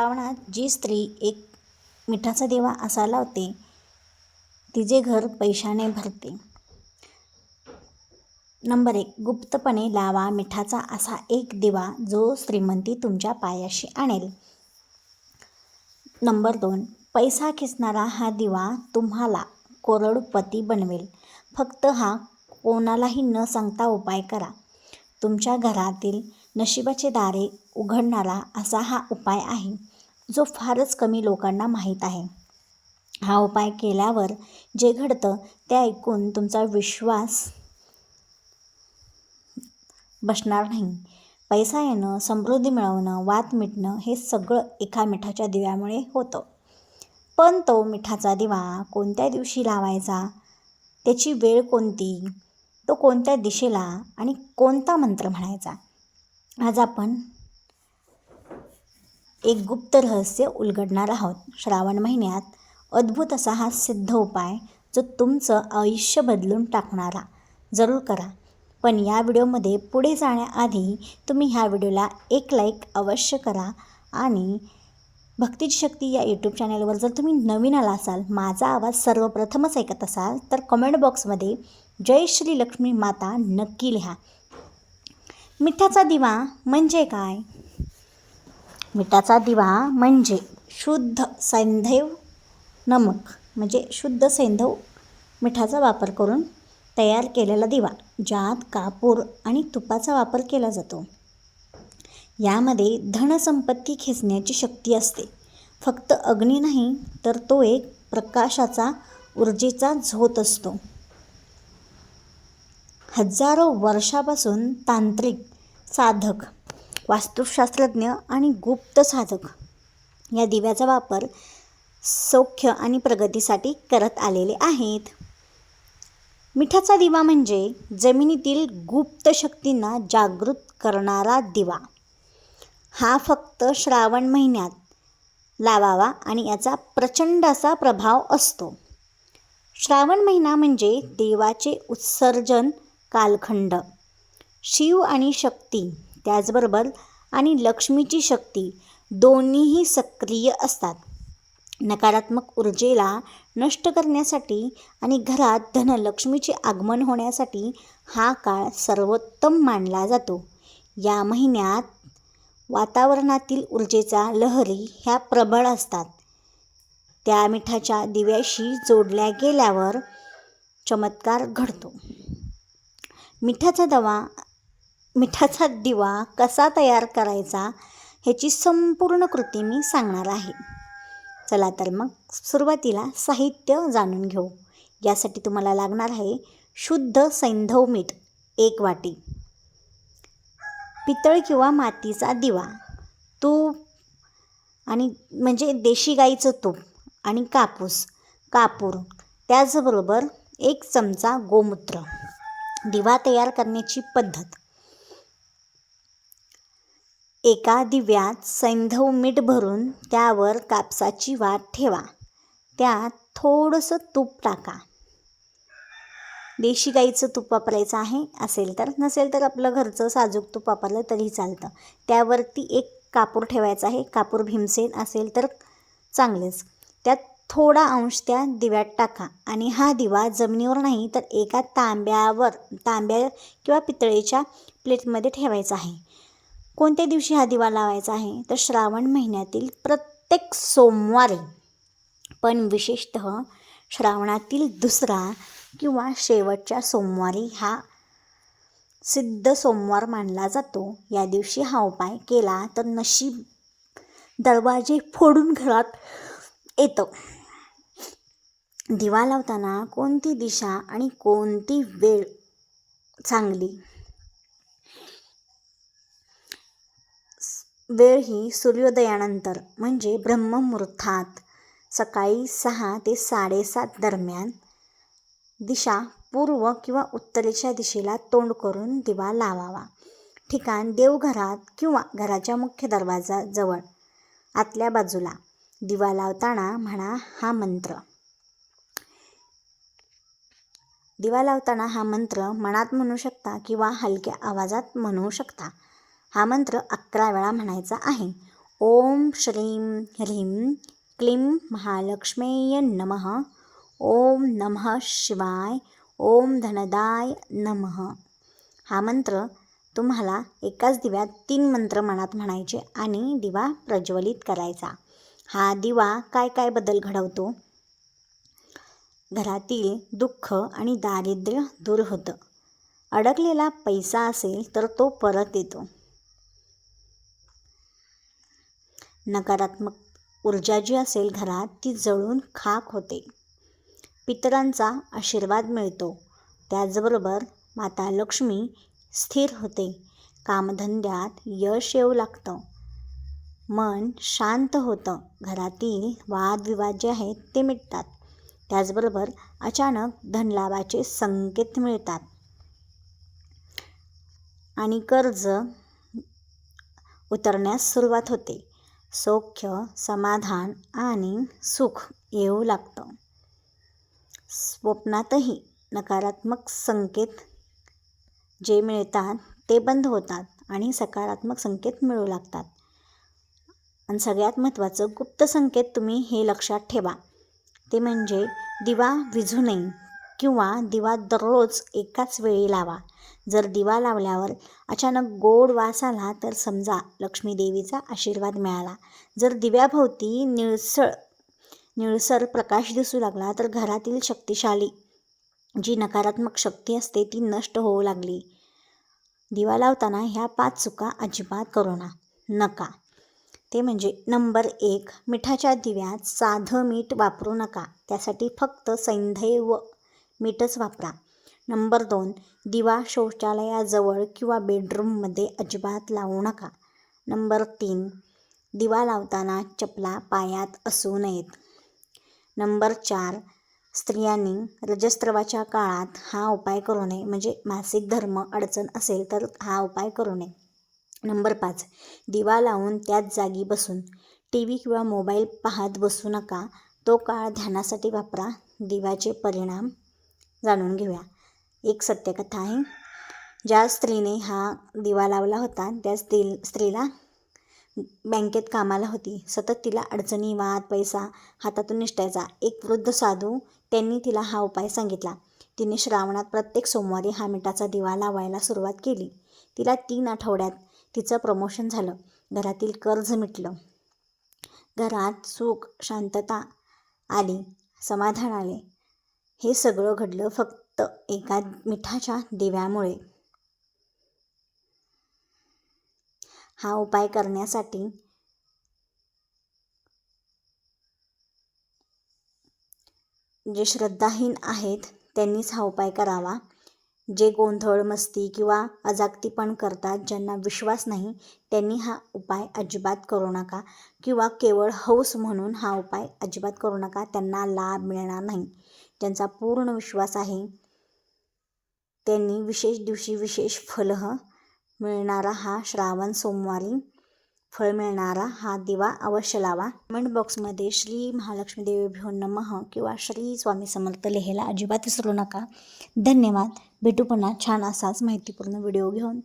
श्रावणात जी स्त्री एक मिठाचा दिवा असा लावते तिचे घर पैशाने भरते. नंबर एक गुप्तपणे लावा मिठाचा असा एक दिवा जो श्रीमंती तुमच्या पायाशी आणेल. नंबर दोन पैसा खिसणारा हा दिवा तुम्हाला कोरडपती बनवेल. फक्त हा कोणालाही न सांगता उपाय करा. तुमच्या घरातील नशिबाचे दारे उघडणारा असा हा उपाय आहे. जो फारच कमी लोकांना माहीत आहे. हा उपाय केल्यावर जे घडतं ते ऐकून तुमचा विश्वास बसणार नाही. पैसा येणं समृद्धी मिळवणं वाद मिटणं हे सगळं एका मिठाच्या दिव्यामुळे होतं. पण तो मिठाचा दिवा कोणत्या दिवशी लावायचा? त्याची वेळ कोणती? तो कोणत्या दिशेला आणि कोणता मंत्र म्हणायचा? आज आपण एक गुप्त रहस्य उलगडणार आहोत. श्रावण महिन्यात अद्भुत असा हा सिद्ध उपाय जो तुमचं आयुष्य बदलून टाकणारा. जरूर करा. पण या व्हिडिओमध्ये पुढे जाण्याआधी तुम्ही ह्या व्हिडिओला एक लाईक अवश्य करा आणि भक्तीची शक्ती या यूट्यूब चॅनलवर जर तुम्ही नवीन आला असाल माझा आवाज सर्वप्रथमच ऐकत असाल तर कमेंट बॉक्समध्ये जय श्री लक्ष्मी माता नक्की लिहा. मिठाचा दिवा म्हणजे काय? मिठाचा दिवा म्हणजे शुद्ध सैंधव नमक म्हणजे शुद्ध सैंधव मिठाचा वापर करून तयार केलेला दिवा ज्यात कापूर आणि तुपाचा वापर केला जातो. यामध्ये धनसंपत्ती खेचण्याची शक्ती असते. फक्त अग्नी नाही तर तो एक प्रकाशाचा ऊर्जेचा झोत असतो. हजारो वर्षापासून तांत्रिक साधक वास्तुशास्त्रज्ञ आणि गुप्त साधक या दिव्याचा वापर सौख्य आणि प्रगतीसाठी करत आलेले आहेत. मिठाचा दिवा म्हणजे जमिनीतील गुप्त शक्तींना जागृत करणारा दिवा. हा फक्त श्रावण महिन्यात लावावा आणि याचा प्रचंड असा प्रभाव असतो. श्रावण महिना म्हणजे देवाचे उत्सर्जन कालखंड. शिव आणि शक्ती त्याचबरोबर आणि लक्ष्मीची शक्ती दोन्हीही सक्रिय असतात. नकारात्मक ऊर्जेला नष्ट करण्यासाठी आणि घरात धनलक्ष्मीचे आगमन होण्यासाठी हा काळ सर्वोत्तम मानला जातो. या महिन्यात वातावरणातील ऊर्जेचा लहरी ह्या प्रबळ असतात. त्या मिठाच्या दिव्याशी जोडल्या गेल्यावर चमत्कार घडतो. मिठाचा दवा मिठाचा दिवा कसा तयार करायचा ह्याची संपूर्ण कृती मी सांगणार आहे. चला तर मग सुरुवातीला साहित्य जाणून घेऊ. यासाठी तुम्हाला लागणार आहे शुद्ध सैंधव मीठ एक वाटी. पितळ किंवा मातीचा दिवा तूप आणि म्हणजे देशी गाईचं तूप आणि कापूस कापूर त्याचबरोबर एक चमचा गोमूत्र. दिवा तयार करण्याची पद्धत. एका दिव्यात सैंधव मीठ भरून त्यावर कापसाची वाट ठेवा. त्यात थोडंसं तूप टाका. देशी गाईचं तूप वापरायचं आहे असेल तर. नसेल तर आपलं घरचं साजूक तूप वापरलं तरी चालतं. त्यावरती एक कापूर ठेवायचा आहे कापूर भीमसेन असेल तर चांगलेच. त्यात थोडा अंश त्या दिव्यात टाका आणि हा दिवा जमिनीवर नाही तर एका तांब्यावर तांब्या किंवा पितळेच्या प्लेटमध्ये ठेवायचा आहे. कोणत्या दिवशी हा दिवा लावायचा आहे? तर श्रावण महिन्यातील प्रत्येक सोमवारी पण विशेषत श्रावणातील दुसरा किंवा शेवटच्या सोमवारी हा सिद्ध सोमवार मानला जातो. या दिवशी हा उपाय केला तर नशीब दरवाजे फोडून घरात येतं. दिवा लावताना कोणती दिशा आणि कोणती वेळ चांगली? वेळ ही सूर्योदयानंतर म्हणजे ब्रह्ममुहूर्तात सकाळी सहा ते साडेसात दरम्यान दिशा पूर्व किंवा उत्तरेच्या दिशेला तोंड करून दिवा लावावा. ठिकाण देवघरात किंवा घराच्या मुख्य दरवाजाजवळ आतल्या बाजूला. दिवा लावताना म्हणा हा मंत्र. दिवा लावताना हा मंत्र मनात म्हणू शकता किंवा हलक्या आवाजात म्हणू शकता. हा मंत्र अकरा वेळा म्हणायचा आहे. ओम श्रीं ह्रीं क्लीं महालक्ष्मेय नमः. ओम नमः शिवाय. ओम धनदाय नमः. हा मंत्र तुम्हाला एकाच दिव्यात तीन मंत्र मनात म्हणायचे आणि दिवा प्रज्वलित करायचा. हा दिवा काय काय बदल घडवतो? घरातील दुःख आणि दारिद्र्य दूर होतं. अडकलेला पैसा असेल तर तो परत येतो. नकारात्मक ऊर्जा जी असेल घरात ती जळून खाक होते. पितरांचा आशीर्वाद मिळतो. त्याचबरोबर माता लक्ष्मी स्थिर होते. कामधंद्यात यश येऊ लागतं. मन शांत होतं. घरातील वादविवाद जे आहेत ते मिटतात. त्याचबरोबर अचानक धनलाभाचे संकेत मिळतात. आणि कर्ज उतरण्यास सुरुवात होते. सौख्य समाधान आणि सुख येऊ लागतं. स्वप्नातही नकारात्मक संकेत जे मिळतात ते बंद होतात आणि सकारात्मक संकेत मिळू लागतात. आणि सगळ्यात महत्त्वाचं गुप्त संकेत तुम्ही हे लक्षात ठेवा. ते म्हणजे दिवा विझू नये. किंवा दिवा दररोज एकाच वेळी लावा. जर दिवा लावल्यावर अचानक गोड वास आला तर समजा लक्ष्मी देवीचा आशीर्वाद मिळाला. जर दिव्याभोवती निळसळ निळसर प्रकाश दिसू लागला तर घरातील शक्तिशाली जी नकारात्मक शक्ती असते ती नष्ट होऊ लागली. दिवा लावताना ह्या पाच चुका अजिबात करू ना नका. ते म्हणजे नंबर एक मिठाच्या दिव्यात साधं मीठ वापरू नका. त्यासाठी फक्त सैंधैव मीठच वापरा. नंबर दोन दिवा शौचालयाजवळ किंवा बेडरूममध्ये अजिबात लावू नका. नंबर तीन दिवा लावताना चपला पायात असू नयेत. नंबर चार स्त्रियांनी रजस्त्रवाच्या काळात हा उपाय करू नये. म्हणजे मासिक धर्म अडचण असेल तर हा उपाय करू नये. नंबर पाच दिवा लावून त्याच जागी बसून टी व्ही किंवा मोबाईल पाहत बसू नका. तो काळ ध्यानासाठी वापरा. दिव्याचे परिणाम जाणून घेऊया. एक सत्यकथा आहे. ज्या स्त्रीने हा दिवा लावला होता त्या स्त्री स्त्रीला बँकेत कामाला होती. सतत तिला अडचणी वाद पैसा हातातून निष्ठायचा एक वृद्ध साधू त्यांनी तिला हा उपाय सांगितला. तिने श्रावणात प्रत्येक सोमवारी हा मिठाचा दिवा लावायला सुरुवात केली. तिला तीन आठवड्यात तिचं प्रमोशन झालं. घरातील कर्ज मिटलं. घरात सुख शांतता आली. समाधान आले. हे सगळं घडलं फक्त एका मिठाच्या दिव्यामुळे. हा उपाय करण्यासाठी जे श्रद्धाहीन आहेत त्यांनीच हा उपाय करावा. जे गोंधळ मस्ती किंवा अजागतीपण करतात ज्यांना विश्वास नाही त्यांनी हा उपाय अजिबात करू नका. किंवा केवळ हौस म्हणून हा उपाय अजिबात करू नका. त्यांना लाभ मिळणार नाही. ज्यांचा पूर्ण विश्वास आहे. त्यांनी विशेष दिवशी विशेष फलह मिळणारा हा श्रावण सोमवारी फळ मिळणारा हा दिवा अवश्य लावा. कमेंट बॉक्समध्ये श्री महालक्ष्मी देवीभ्यो नमः किंवा श्री स्वामी समर्थ लिहायला अजिबात विसरू नका. धन्यवाद. भेटू पुन्हा छान असाच माहितीपूर्ण व्हिडिओ घेऊन.